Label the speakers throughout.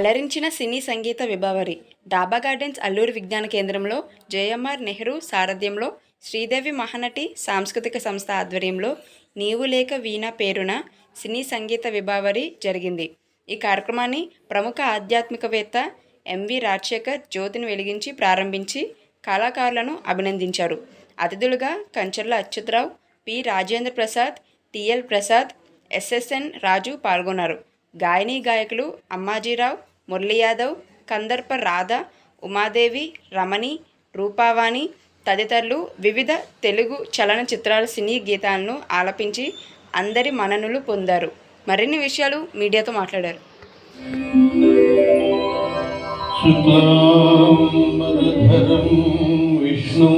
Speaker 1: అలరించిన సినీ సంగీత విభావరి డాబా గార్డెన్స్ అల్లూరు విజ్ఞాన కేంద్రంలో జేఎంఆర్ నెహ్రూ సారథ్యంలో శ్రీదేవి మహానటి సాంస్కృతిక సంస్థ ఆధ్వర్యంలో నీవు లేక వీణ పేరున సినీ సంగీత విభావరి జరిగింది. ఈ కార్యక్రమాన్ని ప్రముఖ ఆధ్యాత్మికవేత్త ఎంవి రాజశేఖర్ జ్యోతిని వెలిగించి ప్రారంభించి కళాకారులను అభినందించారు. అతిథులుగా Kancharla Achyutarao P. Rajendra Prasad T L Prasad S S N Raju పాల్గొన్నారు. గాయని గాయకులు అమ్మాజీరావు మురళీ యాదవ్ కందర్ప రాధ ఉమాదేవి రమణి రూపావాణి తదితరులు వివిధ తెలుగు చలనచిత్రాల సినీ గీతాలను ఆలపించి అందరి మన్ననలు పొందారు. మరిన్ని విషయాలు మీడియాతో మాట్లాడారు.
Speaker 2: విష్ణుం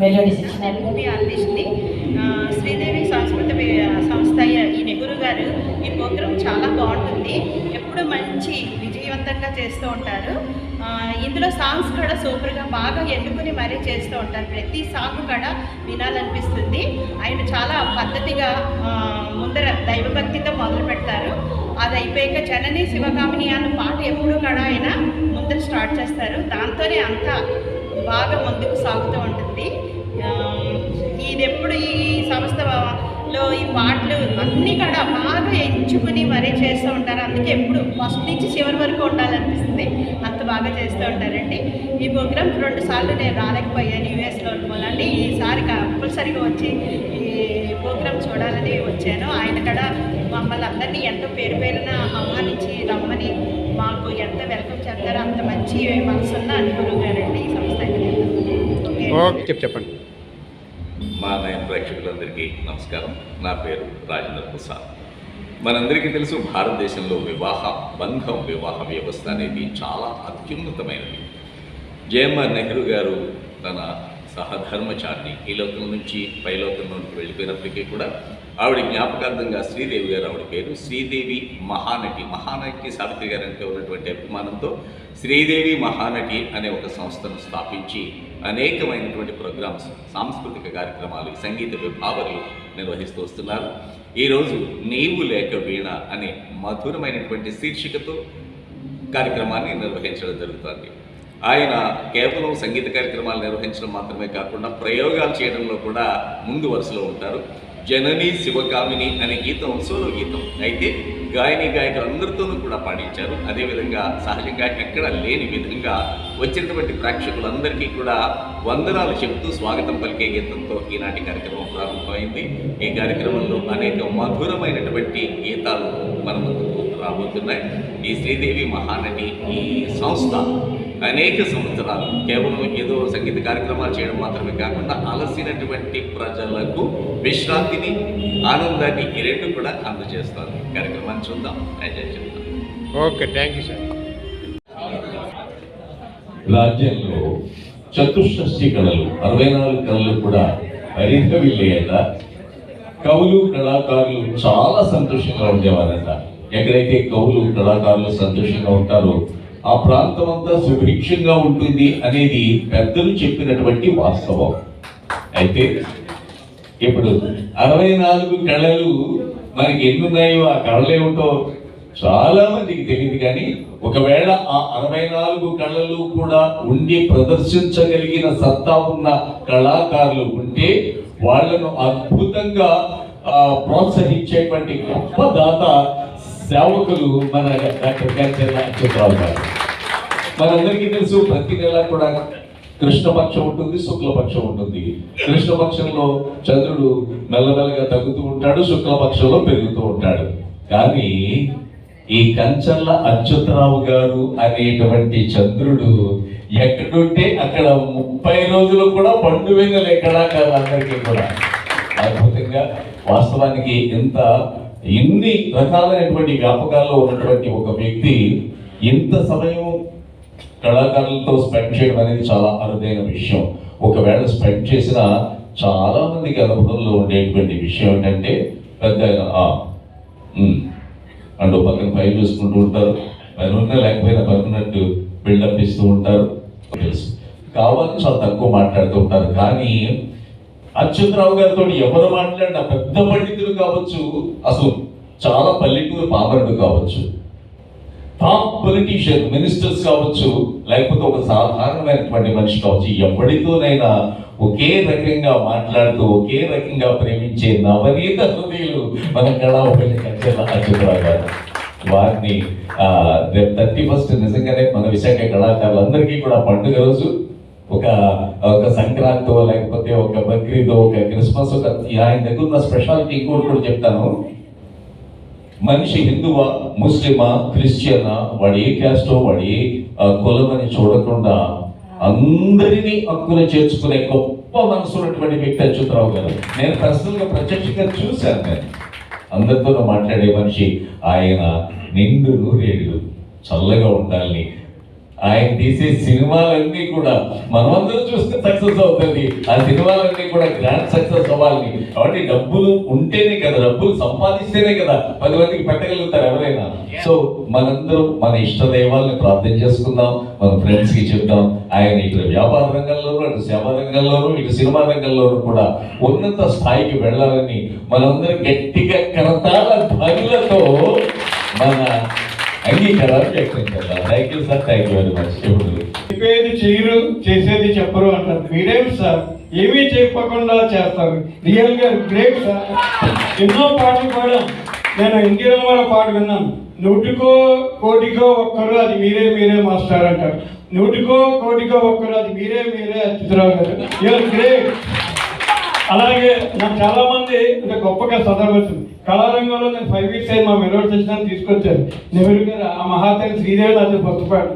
Speaker 3: మెలోడీ శిక్షణ
Speaker 4: శ్రీదేవి సంస్కృత సంస్థ ఈ నెహ్రూ గారు ఈ ప్రోగ్రాం చాలా బాగుంటుంది. ఎప్పుడు మంచి విజయవంతంగా చేస్తూ ఉంటారు. ఇందులో సాంగ్స్ కూడా సూపర్గా బాగా ఎన్నుకుని మరీ చేస్తూ ఉంటారు. ప్రతి సాంగ్ కూడా వినాలనిపిస్తుంది. ఆయన చాలా పద్ధతిగా ముందర దైవభక్తితో మొదలు పెడతారు అది అయిపోయాక జనని శివకామిని అన్న పాట ఎప్పుడు కూడా ఆయన ముందర స్టార్ట్ చేస్తారు. దాంతోనే అంతా బాగా ముందుకు సాగుతూ ఉంటుంది. ఇది ఎప్పుడు ఈ సంస్థలో ఈ పాటలు అన్నీ కూడా బాగా ఎంచుకుని మరీ చేస్తూ ఉంటారు. అందుకే ఎప్పుడు ఫస్ట్ నుంచి చివరి వరకు ఉండాలనిపిస్తుంది. అంత బాగా చేస్తూ ఉంటారండి. ఈ ప్రోగ్రామ్ రెండు సార్లు నేను రాలేకపోయాను యూఎస్లో వల్లండి ఈసారి కంపల్సరీగా వచ్చి ఈ ప్రోగ్రామ్ చూడాలని వచ్చాను. ఆయన కూడా మమ్మల్ని అందరినీ ఎంతో పేరు పేరున ఆహ్వానించి రమ్మని మాకు ఎంత వెల్కమ్ చేస్తారో అంత మంచి మనసున్న అనుగురు గారండి ఈ సంస్థ ఓకే.
Speaker 5: ఓకే చెప్పు చెప్పండి.
Speaker 6: మా నయన ప్రేక్షకులందరికీ నమస్కారం. నా పేరు రాజేంద్ర ప్రసాద్. మనందరికీ తెలుసు భారతదేశంలో వివాహ బంధం వివాహ వ్యవస్థ అనేది చాలా అత్యున్నతమైనది. జేఎంఆర్ నెహ్రూ గారు తన సహధర్మచారిణి ఈ లోకం నుంచి పైలోకంలోకి వెళ్ళిపోయినప్పటికీ కూడా ఆవిడ జ్ఞాపకార్థంగా శ్రీదేవి గారు ఆవిడ పేరు శ్రీదేవి మహానటి. మహానటి సావిత్రి గారు అంటే ఉన్నటువంటి అభిమానంతో శ్రీదేవి మహానటి అనే ఒక సంస్థను స్థాపించి అనేకమైనటువంటి ప్రోగ్రామ్స్ సాంస్కృతిక కార్యక్రమాలు సంగీత విభావరులు నిర్వహిస్తూ వస్తున్నారు. ఈరోజు నీవు లేక వీణ అనే మధురమైనటువంటి శీర్షికతో కార్యక్రమాన్ని నిర్వహించడం జరుగుతుంది. ఆయన కేవలం సంగీత కార్యక్రమాలు నిర్వహించడం మాత్రమే కాకుండా ప్రయోగాలు చేయడంలో కూడా ముందు వరుసలో ఉంటారు. జనని శివకామిని అనే గీతం సోలో గీతం అయితే గాయని గాయకులు అందరితోనూ కూడా పాడించారు. అదేవిధంగా సహజంగా ఎక్కడ లేని విధంగా వచ్చినటువంటి ప్రేక్షకులందరికీ కూడా వందనాలు చెబుతూ స్వాగతం పలికే గీతంతో ఈనాటి కార్యక్రమం ప్రారంభమైంది. ఈ కార్యక్రమంలో అనేక మధురమైనటువంటి గీతాలు మన ముందుకు రాబోతున్నాయి. ఈ శ్రీదేవి మహానటి ఈ సంస్థ అనేక సంవత్సరాలు కేవలం ఏదో సంగీత కార్యక్రమాలు చేయడం మాత్రమే కాకుండా అలసినటువంటి ప్రజలకు విశ్రాంతిని ఆనందాన్ని ఈ రెండు కూడా అందజేస్తుంది కార్యక్రమాన్ని చూద్దాం. ఎంజాయ్ చేద్దాం
Speaker 5: ఓకే థ్యాంక్ యూ సార్.
Speaker 2: రాజ్యంలో చతుషష్ఠి కళలు అరవై నాలుగు కళలు కూడా పరిధవిల్లేయట కవులు కళాకారులు చాలా సంతోషంగా ఉండేవారట. ఎక్కడైతే కవులు కళాకారులు సంతోషంగా ఉంటారో ఆ ప్రాంతం అంతా సుభిక్షంగా ఉంటుంది అనేది పెద్దలు చెప్పినటువంటి వాస్తవం. అయితే ఇప్పుడు అరవై నాలుగు కళలు మనకి ఎన్ని ఉన్నాయో ఆ కళలు ఏమిటో చాలా మందికి తెలియదు కానీ ఒకవేళ ఆ అరవై నాలుగు కళలు కూడా ఉండి ప్రదర్శించగలిగిన సత్తా ఉన్న కళాకారులు ఉంటే వాళ్ళను అద్భుతంగా ప్రోత్సహించేటువంటి గొప్ప దాత సేవకులు మన డాక్టర్ కంచెల అచ్యుతరావు గారు. మనందరికీ తెలుసు ప్రతి నెల కూడా కృష్ణపక్షం ఉంటుంది శుక్లపక్షం ఉంటుంది. కృష్ణపక్షంలో చంద్రుడు మెల్లమెల్లగా తగ్గుతూ ఉంటాడు శుక్లపక్షంలో పెరుగుతూ ఉంటాడు. కానీ ఈ కంచర్ల అచ్యుతరావు గారు అనేటువంటి చంద్రుడు ఎక్కడుంటే అక్కడ ముప్పై రోజులు కూడా పండు వెన్నెలు ఎక్కడా కాదు అందరికీ కూడా. అద్భుతంగా వాస్తవానికి ఎంత ఎన్ని రకాలైనటువంటి వ్యాపకాల్లో ఉన్నటువంటి ఒక వ్యక్తి ఇంత సమయం కళాకారులతో స్పెండ్ చేయడం అనేది చాలా అరుదైన విషయం. ఒకవేళ స్పెండ్ చేసిన చాలా మందికి అనుభవంలో ఉండేటువంటి విషయం ఏంటంటే పెద్ద అండ్ అంటూ పక్కన పై చూసుకుంటూ ఉంటారు. పని ఉన్నా లేకపోయినా పనున్నట్టు బిల్డప్ ఇస్తూ ఉంటారు. తెలుసు. కావాలని చాలా తక్కువ మాట్లాడుతూ ఉంటారు. కానీ అచ్యుతరావు గారితో ఎవరు మాట్లాడినా పెద్ద పండితులు కావచ్చు అసలు చాలా పల్లెటూరు పామరుడు కావచ్చు టాప్ పొలిటీషియన్ మినిస్టర్స్ కావచ్చు లేకపోతే ఒక సాధారణమైనటువంటి మనిషి కావచ్చు ఎవరితోనైనా ఒకే రకంగా మాట్లాడుతూ ఒకే రకంగా ప్రేమించే నవనీత హృదయులు మన కళాపల్లి కంచెల అచ్యుతరావు గారు. వారిని రేపు థర్టీ ఫస్ట్ నిజంగానే మన విశాఖ కళాకారులందరికీ కూడా పండుగ రోజు. ఒక ఒక సంక్రాంతి లేకపోతే ఒక బక్రీదో ఒక క్రిస్మస్ ఒక ఆయన దగ్గర ఉన్న స్పెషాలిటీ ఇంకోటి కూడా చెప్తాను. మనిషి హిందువా ముస్లిమా క్రిస్టియనా వాడు ఏ క్యాస్టో వాడు ఏ కులం అని చూడకుండా అందరినీ హక్కున చేర్చుకునే గొప్ప మనసు ఉన్నటువంటి వ్యక్తి అచ్యుతరావు గారు. నేను పర్సనల్గా ప్రత్యక్షంగా చూశాను నేను. అందరితోనూ మాట్లాడే మనిషి ఆయన నిండు నూరేళ్ళు చల్లగా ఉండాలని ఆయన తీసే సినిమాలన్నీ కూడా మనమందరం చూస్తే సక్సెస్ అవుతుంది. ఆ సినిమాలన్నీ కూడా గ్రాండ్ సక్సెస్ అవ్వాలని కాబట్టి డబ్బులు ఉంటేనే కదా డబ్బులు సంపాదిస్తేనే కదా పది మందికి పెట్టగలుగుతారు ఎవరైనా. సో మనందరం మన ఇష్ట దైవాల్ని ప్రార్థన చేసుకుందాం మన ఫ్రెండ్స్కి చెప్దాం. ఆయన ఇటు వ్యాపార రంగంలోనూ అటు సేవా రంగంలోనూ ఇటు సినిమా రంగంలోనూ కూడా ఉన్నత స్థాయికి వెళ్ళాలని మనందరం గట్టిగా కరతాల ధ్వనులతో మన అంగీకారాలు వ్యక్తం thank you sir thank you very much ఇప్పుడు
Speaker 7: చెప్పేది చేయరు చేసేది చెప్పరు అంటారు. మీరేమి సార్ ఏమీ చెప్పకుండా చేస్తారు. రియల్గా గ్రేట్ సార్ ఎన్నో పాటలు పాడాం. నేను ఇందిరమ్మ పాట విన్నాను. నూటికో కోటికో ఒక్కరు అది మీరే మీరే మాస్టర్ అంటారు. నూటికో కోటికో ఒక్కరు అది మీరే మీరే అచ్యుతరావు గారు. యూఆర్ గ్రేట్ అలాగే నాకు చాలా మంది అంటే గొప్పగా చదవచ్చు కళారంగంలో నేను ఫైవ్ వీక్స్ అయ్యి మా మెలోడ్ సెషన్ తీసుకొచ్చారు. నెహ్రూ గారు ఆ మహాతల్లి శ్రీదేవి నాతో పొత్తుపాడు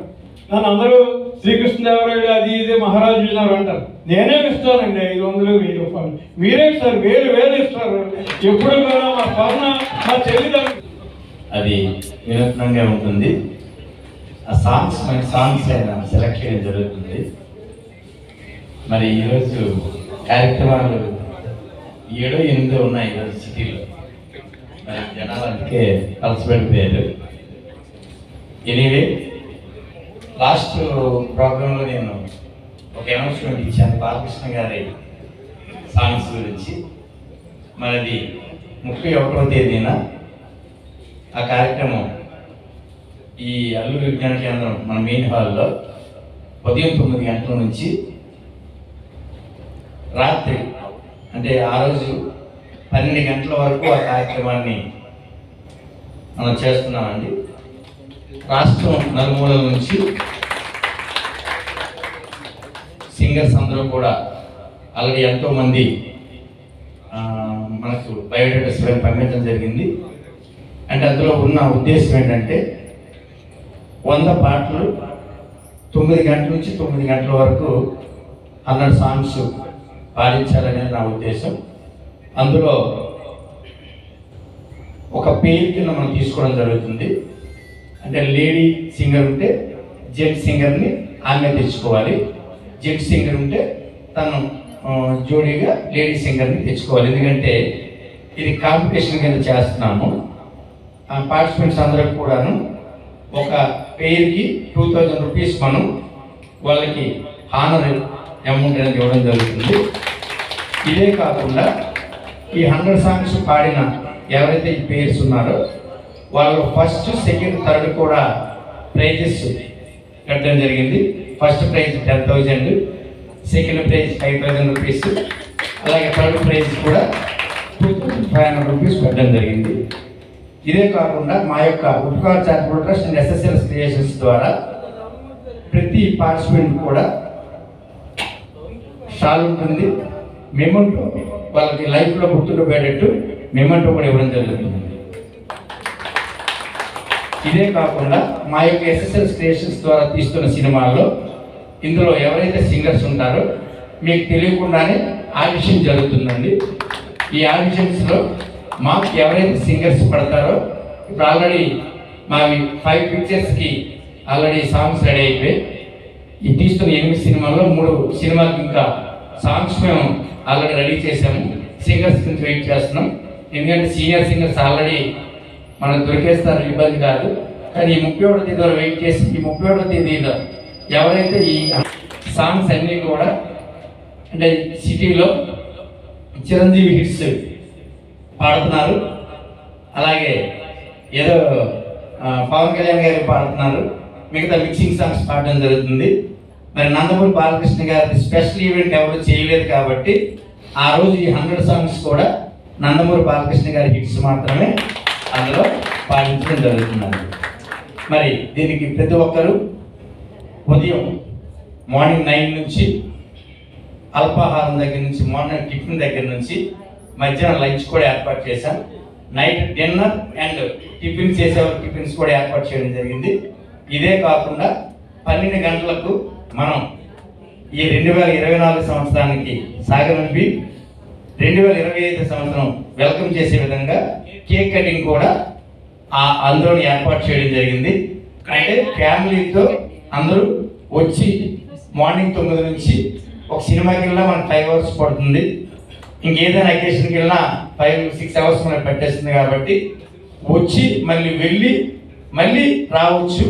Speaker 7: నన్ను అందరూ శ్రీకృష్ణదేవరాయుడు అది ఇది మహారాజు విన్నారు అంటారు. నేనే ఇస్తానండి ఐదు వందలు వెయ్యి రూపాయలు. మీరే ఇస్తారు వేలు వేలు ఇస్తారు. ఎప్పుడు కూడా మా స్వర్ణ మా చెల్లిదండ్రులు
Speaker 8: అది వినూత్నంగా ఉంటుంది. ఆ సాంగ్స్ మంచి సాంగ్స్ అయినా సెలెక్ట్ చేయడం జరుగుతుంది. మరి ఈరోజు కార్యక్రమాలు ఏడో ఎనిమిదో ఉన్నాయి ఈరోజు సిటీలో. జనాలు అందుకే కలిసిపెట్టిపోయారు ఎనీవే లాస్ట్ ప్రోగ్రాంలో నేను ఒక అనౌన్స్మెంట్ ఇచ్చాను బాలకృష్ణ గారి సాంగ్స్ గురించి. మనది ముప్పై ఒకటో తేదీన ఆ కార్యక్రమం ఈ అల్లూరి విజ్ఞాన కేంద్రం మన మెయిన్ హాల్లో ఉదయం తొమ్మిది గంటల నుంచి రాత్రి అంటే ఆ రోజు పన్నెండు గంటల వరకు ఆ కార్యక్రమాన్ని మనం చేస్తున్నామండి. రాష్ట్రం నలుమూలల నుంచి సింగర్స్ అందరూ కూడా ఆల్రెడీ ఎంతోమంది మనకు మనకు బయోడేటా పంపించడం జరిగింది. అంటే అందులో ఉన్న ఉద్దేశం ఏంటంటే వంద పాటలు తొమ్మిది గంటల నుంచి తొమ్మిది గంటల వరకు హండ్రెడ్ సాంగ్స్ పాలించాలనే నా ఉద్దేశం. అందులో ఒక పేరు కింద మనం తీసుకోవడం జరుగుతుంది. అంటే లేడీ సింగర్ ఉంటే జెంట్ సింగర్ని ఆమె తెచ్చుకోవాలి. జెంట్ సింగర్ ఉంటే తను జోడీగా లేడీ సింగర్ని తెచ్చుకోవాలి. ఎందుకంటే ఇది కాంపిటీషన్ కింద చేస్తున్నాము. ఆ పార్టిసిపెంట్స్ అందరికి కూడాను ఒక పేరుకి టూ థౌజండ్ రూపీస్ మనం వాళ్ళకి హానర్ అమౌంట్ అనేది ఇవ్వడం జరుగుతుంది. ఇదే కాకుండా ఈ హండ్రెడ్ సాంగ్స్ పాడిన ఎవరైతే ఈ పేర్స్ ఉన్నారో వాళ్ళు ఫస్ట్ సెకండ్ థర్డ్ కూడా ప్రైజెస్ కట్టడం జరిగింది. First prize ten thousand second prize five thousand rupees అలాగే థర్డ్ ప్రైజ్ కూడా two thousand five hundred rupees పెట్టడం జరిగింది. ఇదే కాకుండా మా యొక్క Upkar charitable trust and S S L creations ద్వారా ప్రతి పార్టిసిపెంట్ కూడా షాల్ ఉంటుంది మెమంటో వాళ్ళకి లైఫ్లో గుర్తుండిపోయేటట్టు మెమంటో కూడా ఇవ్వడం జరుగుతుంది. ఇదే కాకుండా మా యొక్క ఎస్ఎస్ఎల్ క్రియేషన్స్ ద్వారా తీస్తున్న సినిమాల్లో ఇందులో ఎవరైతే సింగర్స్ ఉంటారో మీకు తెలియకుండానే ఆడిషన్ జరుగుతుందండి. ఈ ఆడిషన్స్లో మాకు ఎవరైతే సింగర్స్ పడతారో ఇప్పుడు ఆల్రెడీ మావి ఫైవ్ పిక్చర్స్కి ఆల్రెడీ సాంగ్స్ రెడీ అయిపోయి ఈ తీస్తున్న ఎనిమిది సినిమాల్లో మూడు సినిమాకి ఇంకా సాంగ్స్ మేము ఆల్రెడీ రెడీ చేసాము సింగర్స్ గురించి వెయిట్ చేస్తున్నాం. ఎందుకంటే సీనియర్ సింగర్స్ ఆల్రెడీ మనం దొరికేస్తారు ఇబ్బంది కాదు. కానీ ఈ ముప్పై ఒకటో తేదీ వరకు వెయిట్ చేసి ఈ ముప్పై ఒకటో తేదీలో ఎవరైతే ఈ సాంగ్స్ అన్నీ కూడా అంటే సిటీలో చిరంజీవి హిట్స్ పాడుతున్నారు. అలాగే ఏదో పవన్ కళ్యాణ్ గారు పాడుతున్నారు. మిగతా మిక్సింగ్ సాంగ్స్ పాడడం జరుగుతుంది. మరి నందమూరి బాలకృష్ణ గారి స్పెషల్ ఈవెంట్ ఎవరు చేయలేదు కాబట్టి ఆ రోజు ఈ హండ్రెడ్ సాంగ్స్ కూడా నందమూరి బాలకృష్ణ గారి హిట్స్ మాత్రమే అందులో పాటించడం జరుగుతున్నారు మరి దీనికి ప్రతి ఒక్కరూ ఉదయం మార్నింగ్ నైన్ నుంచి అల్పాహారం దగ్గర నుంచి మార్నింగ్ టిఫిన్ దగ్గర నుంచి మధ్యాహ్నం లంచ్ కూడా ఏర్పాటు చేశాం. నైట్ డిన్నర్ అండ్ టిఫిన్ చేసేవారు టిఫిన్స్ కూడా ఏర్పాటు చేయడం జరిగింది. ఇదే కాకుండా పన్నెండు గంటలకు మనం ఈ రెండు వేల ఇరవై నాలుగు సంవత్సరానికి సాగనంపి రెండు వేల ఇరవై ఐదు సంవత్సరం వెల్కమ్ చేసే విధంగా కేక్ కటింగ్ కూడా ఆ అందులో ఏర్పాటు చేయడం జరిగింది. అంటే ఫ్యామిలీతో అందరూ వచ్చి మార్నింగ్ తొమ్మిది నుంచి ఒక సినిమాకి వెళ్ళినా మనకు ఫైవ్ అవర్స్ పడుతుంది. ఇంకేదైనా అకేషన్కి వెళ్ళినా ఫైవ్ సిక్స్ అవర్స్ మనకు పెట్టేస్తుంది కాబట్టి వచ్చి మళ్ళీ వెళ్ళి మళ్ళీ రావచ్చు.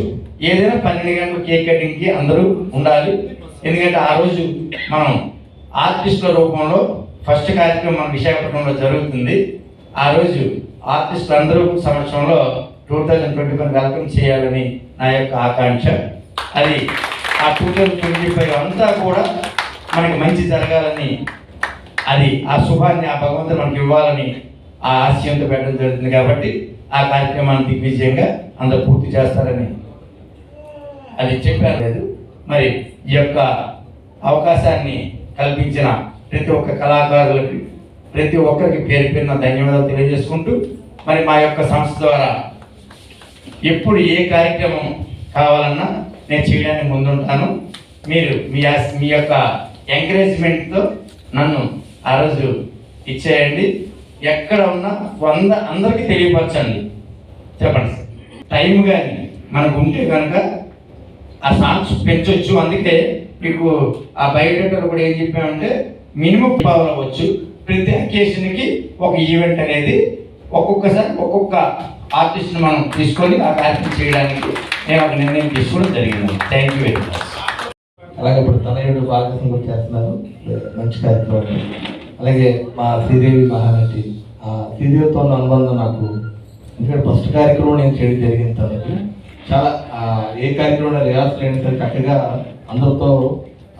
Speaker 8: ఏదైనా పన్నెండు గంటల కేక్ కటింగ్కి అందరూ ఉండాలి. ఎందుకంటే ఆ రోజు మనం ఆర్టిస్టుల రూపంలో ఫస్ట్ కార్యక్రమం మన విశాఖపట్నంలో జరుగుతుంది. ఆ రోజు ఆర్టిస్టులు అందరూ సంవత్సరంలో two thousand twenty five welcome చేయాలని నా యొక్క ఆకాంక్ష. అది ఆ టూ థౌజండ్ ట్వంటీ ఫైవ్ అంతా కూడా మనకి మంచి జరగాలని అది ఆ శుభాన్ని ఆ భగవంతుడు మనకి ఇవ్వాలని ఆ ఆశయంతో పెట్టడం జరుగుతుంది కాబట్టి ఆ కార్యక్రమాన్ని దిగ్విజయంగా అందరూ పూర్తి చేస్తారని అది చెప్పారు. లేదు. మరి ఈ యొక్క అవకాశాన్ని కల్పించిన ప్రతి ఒక్క కళాకారులకి ప్రతి ఒక్కరికి పేరు పేరున ధన్యవాదాలు తెలియజేసుకుంటూ మరి మా యొక్క సంస్థ ద్వారా ఎప్పుడు ఏ కార్యక్రమం కావాలన్నా నేను చేయడానికి ముందుంటాను. మీరు మీ మీ యొక్క ఎంకరేజ్మెంట్తో నన్ను ఆ రోజు ఇచ్చేయండి. ఎక్కడ ఉన్నా వంద అందరికీ తెలియపరచండి. చెప్పండి. సార్ టైం కానీ మనకు ఉంటే కనుక ఆ సాంగ్స్ పెంచవచ్చు అందుకే మీకు ఆ బయోడేటాలో కూడా ఏం చెప్పామంటే మినిమం పవర్ అవ్వచ్చు. ప్రతి అకేషన్కి ఒక ఈవెంట్ అనేది ఒక్కొక్కసారి ఒక్కొక్క ఆర్టిస్ట్ని మనం తీసుకొని ఆ కార్యక్రమం చేయడానికి నేను ఒక నిర్ణయం తీసుకోవడం జరిగింది. థ్యాంక్ యూ వెరీ మచ్
Speaker 9: అలాగే ఇప్పుడు తనయుడు బాలకృష్ణ కూడా చేస్తున్నారు. మంచి కార్యక్రమం. అలాగే మా శ్రీదేవి మహానటి ఆ శ్రీదేవితో ఉన్న అనుబంధం నాకు. ఎందుకంటే ఫస్ట్ కార్యక్రమం నేను చేయడం జరిగింది తనకి. చాలా ఏ కార్యక్రమం రిహార్సల్ అయినా సరే చక్కగా అందరితో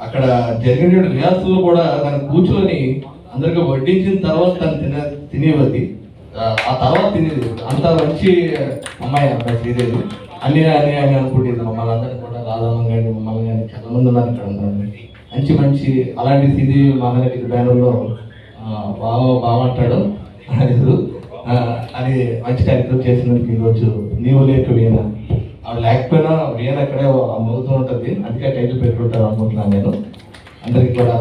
Speaker 9: అక్కడ జరిగిన రిహార్సల్ కూడా తను కూర్చొని అందరికి వడ్డించిన తర్వాత తను తిన తినేవది. ఆ, తర్వాత తినేది. అంత మంచి అమ్మాయి అంత శ్రీదేవి. అన్ని అని అని అనుకుంటుంది. మమ్మల్ని అందరినీ కూడా రాధమ్మ గారి మమ్మల్ని కానీ చాలా మంది ఉన్నారు ఇక్కడ ఉన్నారండి మంచి మంచి అలాంటి స్థితి మహానటి బ్యానర్లో బాగా బాగుంటాడు అంటాడు. అది మంచి కార్యక్రమం చేసినందుకు ఈరోజు నీవు లేక వీణ. ఆవిడ లేకపోయినా వీణ అక్కడే మోగుతూ ఉంటుంది. అందుకే టైటిల్ పెట్టుకుంటారు అనుకుంటున్నాను నేను. అందరికి కూడా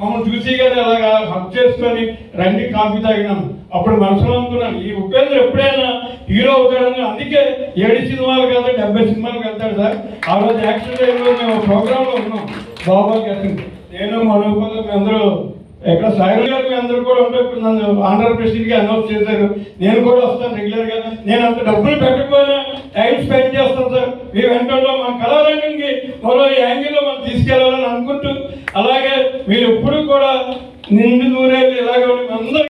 Speaker 7: మమ్మల్ని చూసి కానీ అలాగా హక్ చేసుకొని రండి కాఫీ తాగినాం. అప్పుడు మనసులో అనుకున్నాను ఈ ఉపేంద్ర ఎప్పుడైనా హీరో అవుతాడని. అందుకే ఏడు సినిమాలు కదా డెబ్బై సినిమాలకు వెళ్తాడు సార్. ఆ రోజు యాక్షన్ టైంలో మేము ప్రోగ్రాంలో ఉన్నాం. బాబా గారు. నేను మనోపల్ అందరూ ఎక్కడ సాగర్ గారు మీ అందరూ కూడా ఉంటే ఇప్పుడు నన్ను ఆంధ్ర ప్రెసిడెంట్గా అనౌన్స్ చేశారు. నేను కూడా వస్తాను రెగ్యులర్గా నేను అంత డబ్బులు పెట్టకపోయినా టైం స్పెండ్ చేస్తాను సార్. మీ వెంటలో మన కళారంగంకి మరో యాంగిల్లో మనం తీసుకెళ్ళాలని అనుకుంటూ అలాగే మీరు ఇప్పుడు కూడా నిండు నూరేళ్ళు ఇలాగే ఉండి